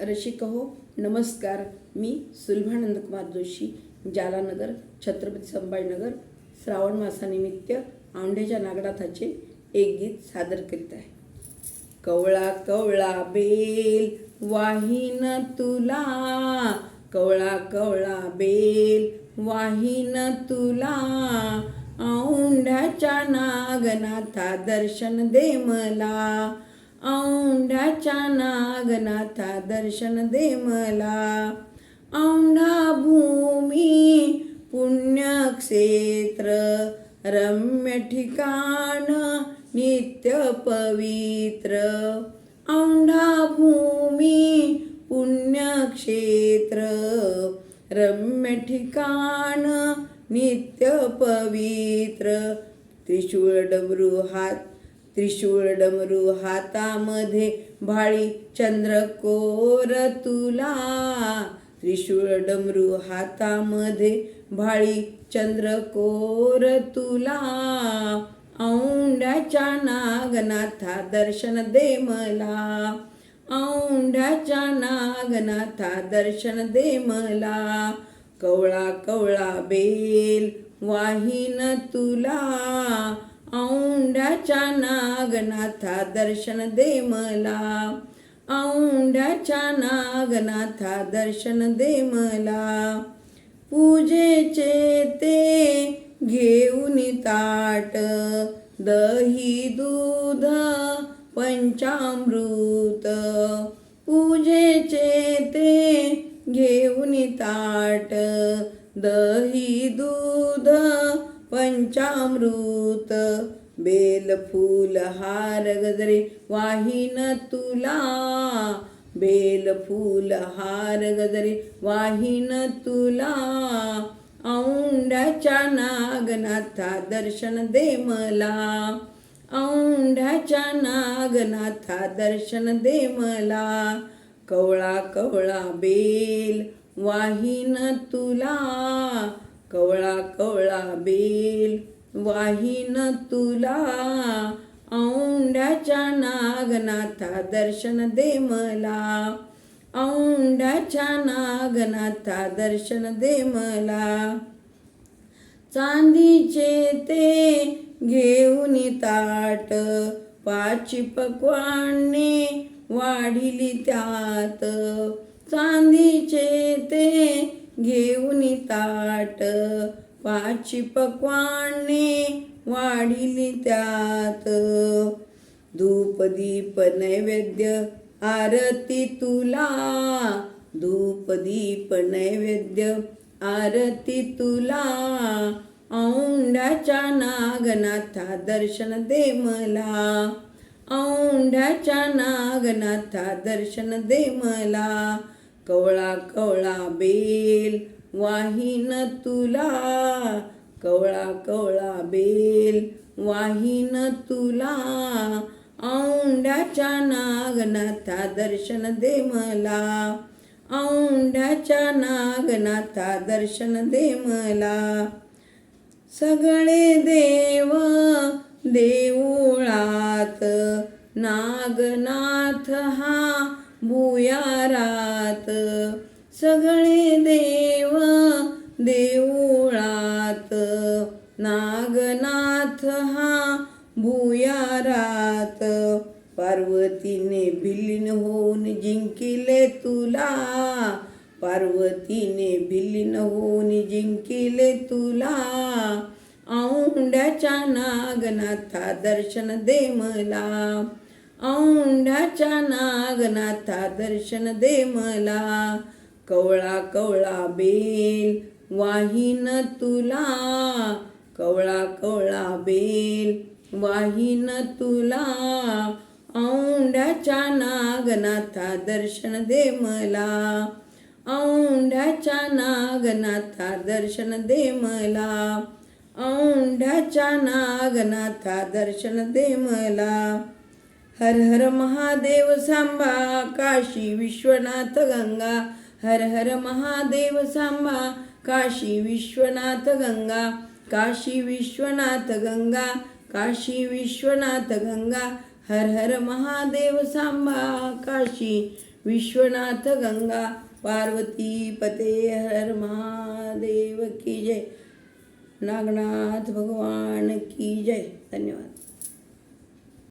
रसिक हो नमस्कार. मी सुलभानंद कुमार जोशी जालानगर छत्रपती संभाजीनगर श्रावण मासानिमित्त औंढ्याच्या नागनाथाचे एक गीत सादर करीत आहे. कवळा कवळा बेल वाहीन तुला. कवळा कवळा बेल वाहीन तुला. औंढ्याच्या नागनाथा दर्शन दे मला. देवाच्या नागनाथा दर्शन दे मला. औंढा भूमी पुण्यक्षेत्र रम्य ठिकाण नित्य पवित्र. औंढा भूमी पुण्यक्षेत्र रम्य ठिकाण नित्य पवित्र. त्रिशूळ डबरू हात त्रिशूळ डमरू हातामध्ये भाळी चंद्रकोर तुला. त्रिशूळ डमरू हातामध्ये भाळी चंद्रकोर तुला. औंढ्याच्या नागनाथा दर्शन दे मला. औंढ्याच्या नागनाथा दर्शन दे मला. कवळा कवळा बेल वाहीन तुला. औंढ्याच्या नागनाथा दर्शन दे मला. औंढ्याच्या नागनाथा दर्शन दे मला. पूजेचे ते घेऊन ताट दही दूध पंचामृत. पूजेचे ते घेऊन ताट दही दूध पंचामृत बेल फूल हार गजरे वाहिन तुला. बेल फूल हार गजरे वाहिन तुला. औंढ्याच्या नागनाथा दर्शन दे मला. औंढ्याच्या नागनाथा दर्शन दे मला. कवळा कवळा बेल वाहिन तुला. कवळा कवळा बेल वाहीन तुला. औंढ्याच्या नागनाथा दर्शन दे मला. औंढ्याच्या नागनाथा दर्शन दे मला. चांदीचे ते घेऊन ताट पाची पक्वाने वाढिली त्यात. चांदीचे ते घेऊन ताट. पाची पक्वाने वाढिली त्यात. धूप दीप नैवेद्य आरती तुला. धूप दीप नैवेद्य आरती तुला. औंढ्याच्या नागनाथा दर्शन दे मला. औंढ्याच्या नागनाथा दर्शन दे मला. कवळा कवळा बेल वाहीन तुला. कवळा कवळा बेल वाहीन तुला. औंढ्याच्या नागनाथा दर्शन दे मला. औंढ्याच्या नागनाथा दर्शन दे मला. सगळे देव देऊळात नागनाथ हा भुयारा सगळे देव देऊळात नागनाथ हा भुयारात. पार्वतीने भिलीन होऊन जिंकिले तुला पार्वतीने भिलीन होऊन जिंकिले तुला. औंढ्याच्या नागनाथा दर्शन दे मला औंढ्याच्या नागनाथा दर्शन दे मला. कवळा कवळा बेल वाहीन तुला. कवळा कवळा बेल वाहीन तुला. औंढ्याच्या नागनाथा दर्शन दे मला. औंढ्याच्या नागनाथा दर्शन दे मला. औंढ्याच्या नागनाथा दर्शन दे मला. हर हर महादेव सांबा काशी विश्वनाथ गंगा हर हर महादेव सांबा काशी विश्वनाथ गंगा काशी विश्वनाथ गंगा काशी विश्वनाथ गंगा हर हर महादेव सांबा काशी विश्वनाथ गंगा पार्वती पते हर महादेव की जय। नागनाथ भगवान की जय। धन्यवाद।